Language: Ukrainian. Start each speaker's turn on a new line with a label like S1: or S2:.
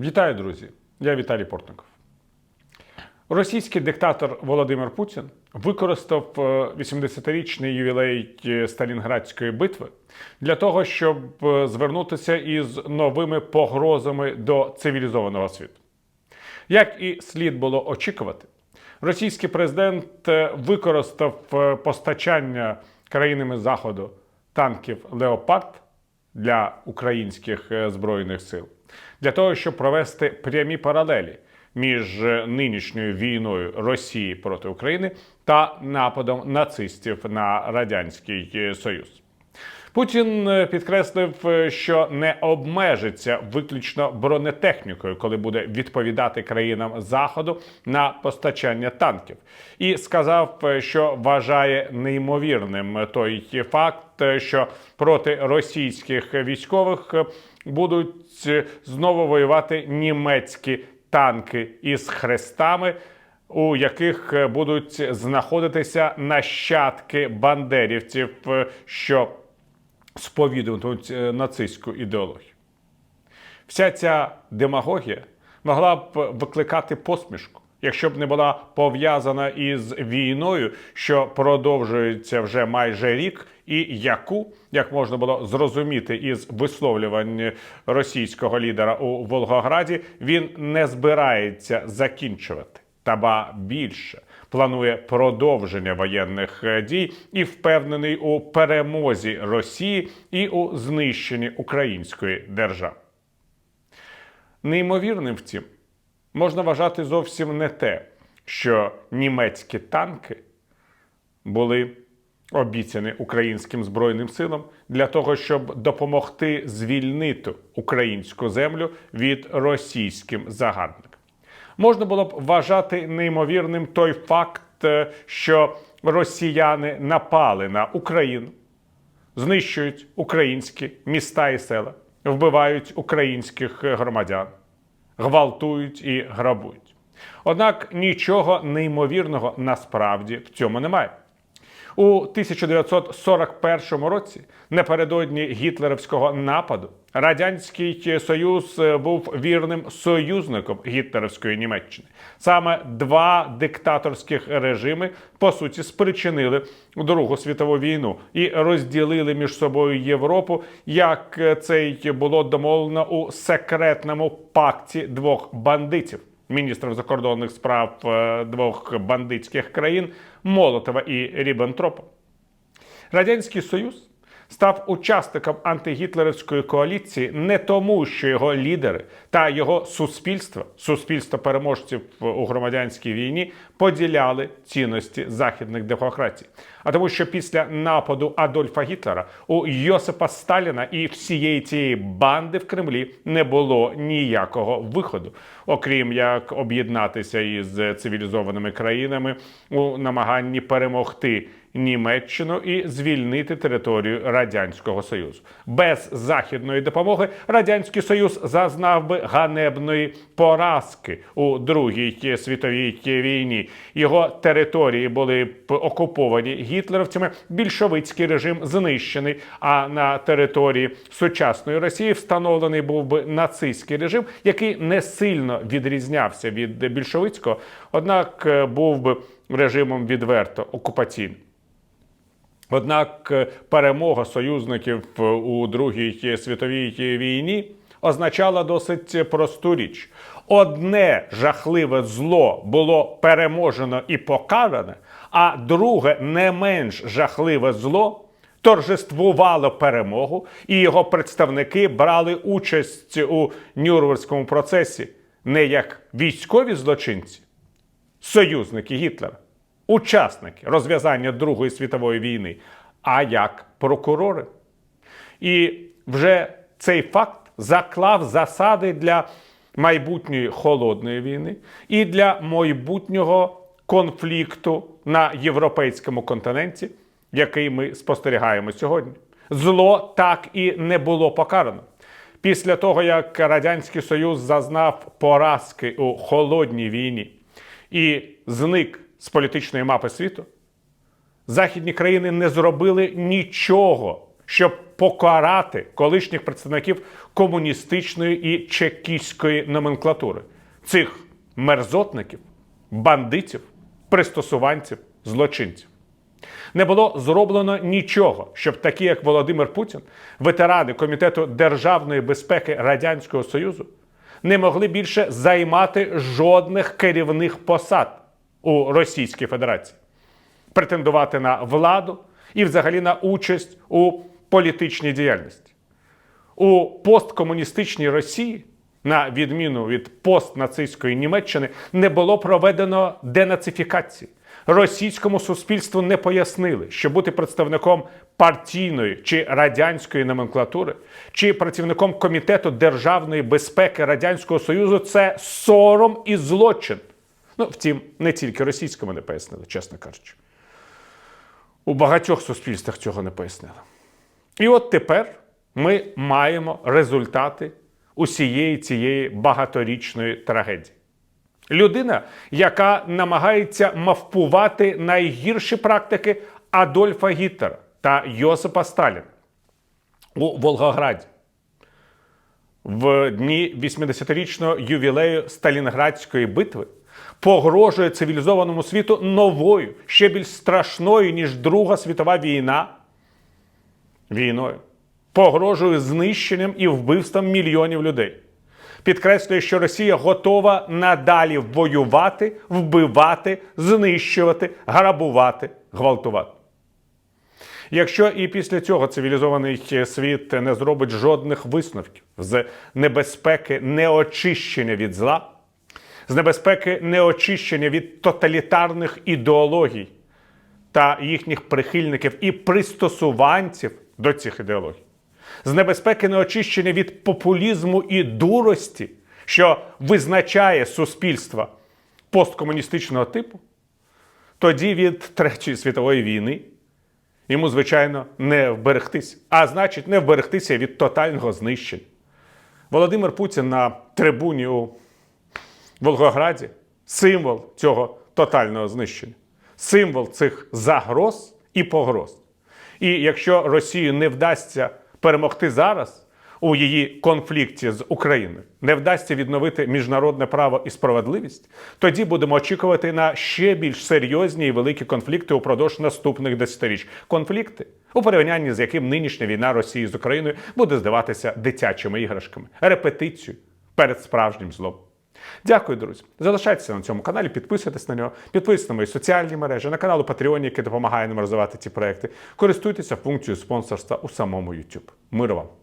S1: Вітаю, друзі! Я Віталій Портников. Російський диктатор Володимир Путін використав е, 80-річний ювілей е, Сталінградської битви для того, щоб е, звернутися із новими погрозами до цивілізованого світу. Як і слід було очікувати, російський президент е, використав е, постачання країнами Заходу танків Леопард для українських е, збройних сил для того, щоб провести прямі паралелі між е, нинішньою війною Росії проти України та нападом нацистів на радянський е, Союз. Путін е, підкреслив, е, що не обмежиться виключно бронетехнікою, коли буде відповідати країнам заходу на постачання танків, і сказав, е, що вважає неймовірним той факт, що проти російських військових будуть знову воювати німецькі танки із хрестами у яких будуть знаходитися нащадки бандерівців, що сповідуватимуть е, нацистську ідеологію. Вся ця демагогія могла б викликати посмішку, якщо б не була пов'язана із війною, що продовжується вже майже рік, і яку, як можна було зрозуміти із висловлювань російського лідера у Волгограді, він не збирається закінчувати. Та ба більше планує продовження воєнних е, дій і впевнений у перемозі Росії і у знищенні української держави. Неймовірним втім, можна вважати зовсім не те, що німецькі танки були обіцяні українським збройним силам для того, щоб допомогти звільнити українську землю від російським загарбникам. Можна було б вважати неймовірним той факт, е, що росіяни напали на Україну, знищують українські міста і села, вбивають українських громадян, гвалтують і грабують. Однак нічого неймовірного насправді в цьому немає. У 1941 році, напередодні гітлерівського нападу, радянський союз е, був вірним союзником гітлерівської Німеччини. Саме два диктаторських режими по суті спричинили Другу світову війну і розділили між собою Європу, як е, це й було домовлено у секретному пакті двох бандитів міністрів закордонних справ е, двох бандитських країн Молотова і Ріббентропа. Радянський Союз став учасником антигітлерівської коаліції не тому, що його лідери та його суспільство, суспільство переможців у громадянській війні, поділяли цінності західних демократій, а тому, що після нападу Адольфа Гітлера у Йосипа Сталіна і всієї цієї банди в Кремлі не було ніякого виходу, окрім як об'єднатися із цивілізованими країнами у намаганні перемогти. Німеччину і звільнити територію радянського союзу без західної допомоги радянський союз зазнав би ганебної поразки у другій світовій війні. Його території були б окуповані гітлерівцями. Більшовицький режим знищений. А на території сучасної Росії встановлений був би нацистський режим, який не сильно відрізнявся від більшовицького, однак е, був би режимом відверто окупаційним. Однак е, перемога союзників е, у Другій світовій війні означала досить просту річ: одне жахливе зло було переможено і покаране, а друге не менш жахливе зло. Торжествувало перемогу, і його представники брали участь у Нюрнберзькому процесі не як військові злочинці, союзники Гітлера, учасники розв'язання Другої світової війни, а як прокурори. І вже цей факт заклав засади для майбутньої холодної війни і для майбутнього конфлікту на європейському континенті, який ми спостерігаємо сьогодні. Зло так і не було покарано. Після того, як Радянський Союз зазнав поразки у холодній війні і зник з політичної мапи світу, західні країни не зробили нічого, щоб покарати колишніх представників комуністичної і чекістської номенклатури, цих мерзотників, бандитів, пристосуванців, злочинців. Не було зроблено нічого, щоб такі, як Володимир Путін, ветерани Комітету державної безпеки Радянського Союзу, не могли більше займати жодних керівних посад у Російській Федерації, претендувати на владу і взагалі на участь у політичній діяльності. У посткомуністичній Росії, на відміну від постнацистської Німеччини, не було проведено денацифікації. Російському суспільству не пояснили, що бути представником партійної чи радянської номенклатури, чи працівником комітету державної безпеки Радянського Союзу це сором і злочин. Ну, втім, не тільки російському не пояснили, чесно кажучи. У багатьох суспільствах цього не пояснили. І от тепер ми маємо результати усієї цієї багаторічної трагедії. Людина, яка намагається мавпувати найгірші практики Адольфа Гітлера та Йосипа Сталіна у Волгограді. В дні 80-річного ювілею Сталінградської битви погрожує цивілізованому світу новою, ще більш страшною, ніж Друга світова війна війною. Погрожує знищенням і вбивством мільйонів людей. Підкреслює, що Росія готова надалі воювати, вбивати, знищувати, грабувати, гвалтувати. Якщо і після цього цивілізований світ не зробить жодних висновків з небезпеки неочищення від зла, з небезпеки неочищення від тоталітарних ідеологій та їхніх прихильників і пристосуванців до цих ідеологій, з небезпеки неочищення від популізму і дурості, що визначає суспільство посткомуністичного типу, тоді від Третьої світової війни йому, звичайно, не вберегтися. А значить, не вберегтися від тотального знищення. Володимир Путін на трибуні у Волгограді символ цього тотального знищення, символ цих загроз і погроз. І якщо Росії не вдасться перемогти зараз у її конфлікті з Україною, не вдасться відновити міжнародне право і справедливість, тоді будемо очікувати на ще більш серйозні і великі конфлікти упродовж наступних десятиріч. Конфлікти, у порівнянні з яким нинішня війна Росії з Україною буде здаватися дитячими іграшками, репетицією перед справжнім злом. Дякую, друзі. Залишайтеся на цьому каналі, підписуйтесь на нього, підписуйтесь на мої соціальні мережі, на канал у Patreon, який допомагає нам розвивати ці проекти. Користуйтеся функцією спонсорства у самому YouTube. Миру вам!